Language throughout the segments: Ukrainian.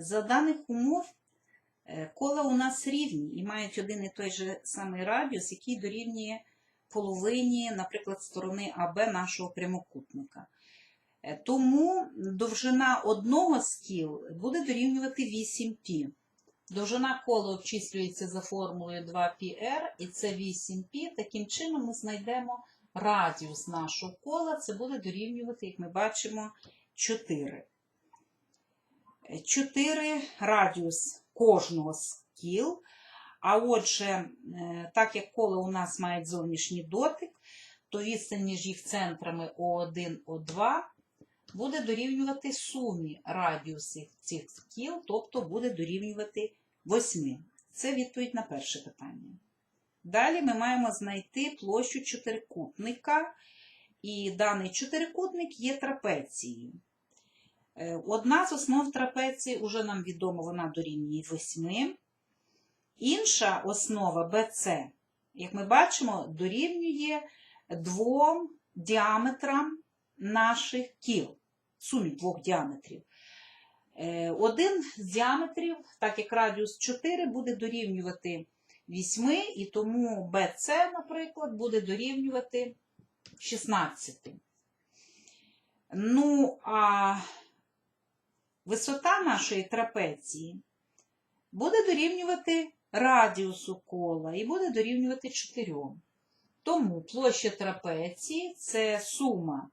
За даних умов е, кола у нас рівні і мають один і той же самий радіус, який дорівнює половині, наприклад, сторони АБ нашого прямокутника. Е, Тому довжина одного з кіл буде дорівнювати 8π. Довжина кола обчислюється за формулою 2πr, і це 8π. Таким чином ми знайдемо радіус нашого кола. Це буде дорівнювати, як ми бачимо, 4. 4 радіус кожного з кіл. А отже, е, так як коло у нас мають зовнішній дотик, то відстань між їх центрами О1, О2 буде дорівнювати сумі радіусів цих кіл, тобто буде дорівнювати 8. Це відповідь на перше питання. Далі ми маємо знайти площу чотирикутника, і даний чотирикутник є трапецією. Е, Одна з основ трапеції, уже нам відомо, вона дорівнює 8. Інша основа BC, як ми бачимо, дорівнює двом діаметрам наших кіл, сумі двох діаметрів. Е, Один з діаметрів, так як радіус 4, буде дорівнювати 8, і тому BC, наприклад, буде дорівнювати 16. Ну, а висота нашої трапеції буде дорівнювати радіусу кола і буде дорівнювати 4. Тому площа трапеції це сума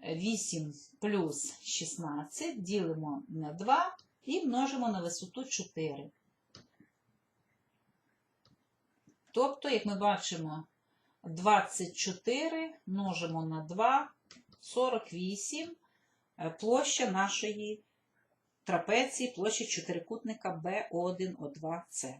8 плюс 16, ділимо на 2 і множимо на висоту 4. Тобто, як ми бачимо, 24 множимо на 2, 48 е, площа нашої трапеції, площа чотирикутника B1, O2, C.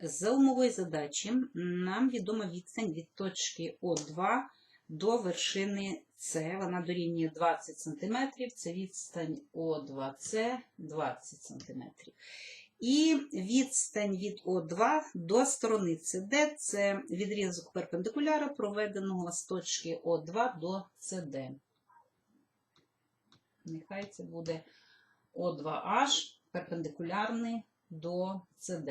За умовою задачі нам відома відстань від точки О2 до вершини С. Вона дорівнює 20 см, це відстань О2С 20 см. І відстань від О2 до сторони СД це відрізок перпендикуляра, проведеного з точки О2 до СД. Нехай це буде О2H перпендикулярний до СД.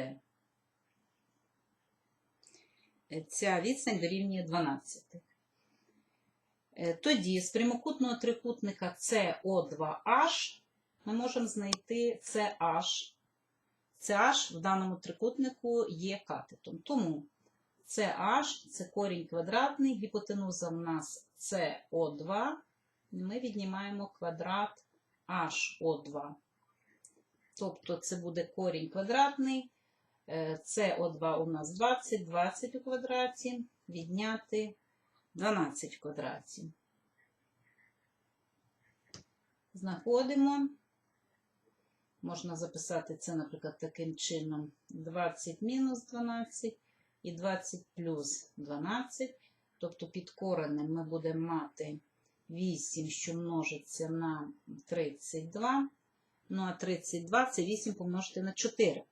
Ця відстань дорівнює 12. Е, Тоді з прямокутного трикутника CO2H ми можемо знайти CH. CH в даному трикутнику є катетом. Тому CH це корінь квадратний, гіпотенуза в нас CO2. Ми віднімаємо квадрат HO2. Тобто це буде корінь квадратний. СО2 у нас 20, 20 у квадраті, відняти 12 в квадраті. Знаходимо. Можна записати це, наприклад, таким чином: 20 мінус 12 і 20 плюс 12. Тобто під коренем ми будемо мати 8, що множиться на 32. Ну, а 32 це 8 помножити на 4.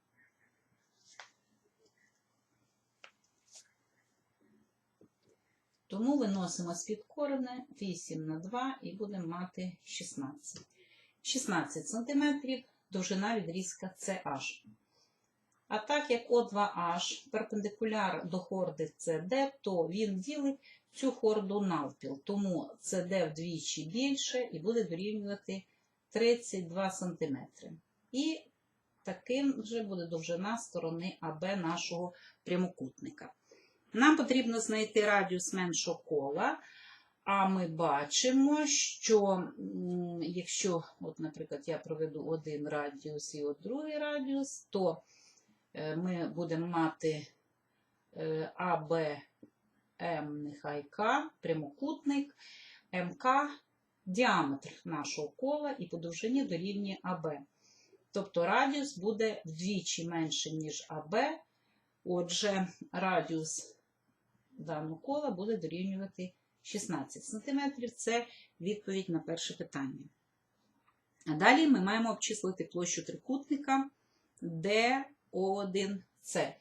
Тому виносимо з-під кореня 8 на 2 і будемо мати 16. 16 см довжина відрізка CH. А так як О2H перпендикуляр до хорди CD, то він ділить цю хорду навпіл. Тому CD вдвічі більше і буде дорівнювати 32 см. І таким вже буде довжина сторони АБ нашого прямокутника. Нам потрібно знайти радіус меншого кола, а ми бачимо, що якщо, от, наприклад, я проведу один радіус і от другий радіус, то е, ми будемо мати е, АБ, М, нехай К, прямокутник, МК, діаметр нашого кола і по довжині дорівнює АБ. Тобто радіус буде вдвічі менше, ніж АБ. Отже, радіус даного кола буде дорівнювати 16 см. Це відповідь на перше питання. А далі ми маємо обчислити площу трикутника DO1C.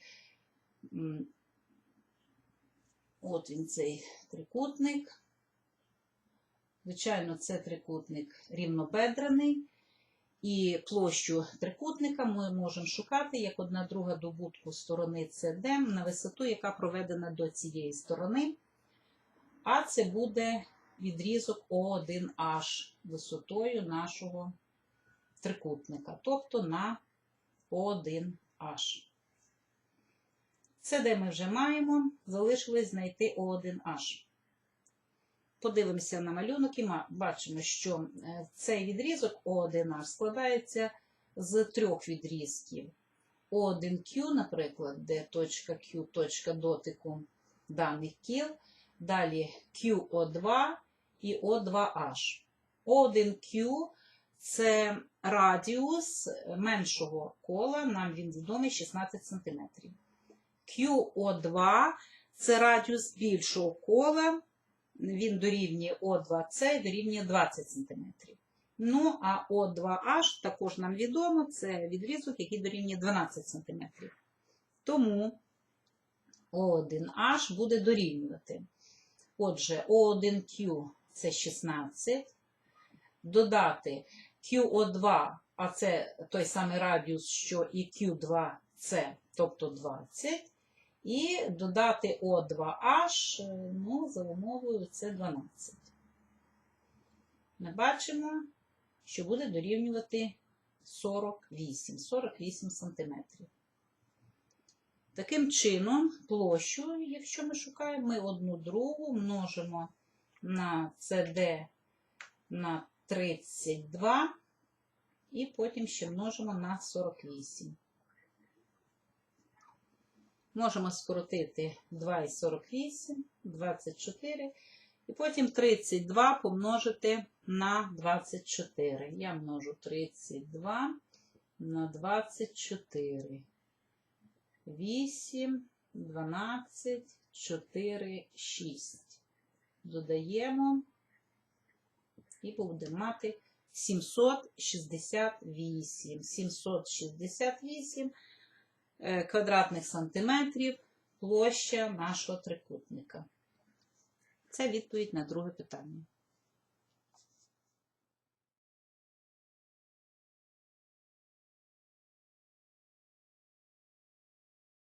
От він цей трикутник. Звичайно, це трикутник рівнобедрений. І площу трикутника ми можемо шукати як одна друга добутку сторони CD на висоту, яка проведена до цієї сторони. А це буде відрізок О1H висотою нашого трикутника, тобто на О1H. Це де ми вже маємо, залишилось знайти О1H. Подивимося на малюнок і бачимо, що е, цей відрізок О1H складається з трьох відрізків. О1Q, наприклад, де точка Q, точка дотику даних кіл, далі QO2 і O2H. O1Q це радіус меншого кола, нам він відомий 16 см. QO2 це радіус більшого кола, він дорівнює О2С і дорівнює 20 см. Ну, а О2H також нам відомо, це відрізок, який дорівнює 12 см. Тому О1H буде дорівнювати. Отже, О1Q це 16. Додати QO2, а це той самий радіус, що і Q2C, тобто 20. І додати О2H, е, ну, за умовою це 12. Ми бачимо, що буде дорівнювати 48, 48 см. Таким чином, площу, якщо ми шукаємо, ми одну другу множимо на CD на 32 і потім ще множимо на 48. Можемо скоротити 2 і 48, 24, і потім 32 помножити на 24. Я множу 32 на 24. 8, 12, 4, 6. Додаємо і будемо мати 768. 768 е, квадратних сантиметрів площа нашого трикутника. Це відповідь на друге питання.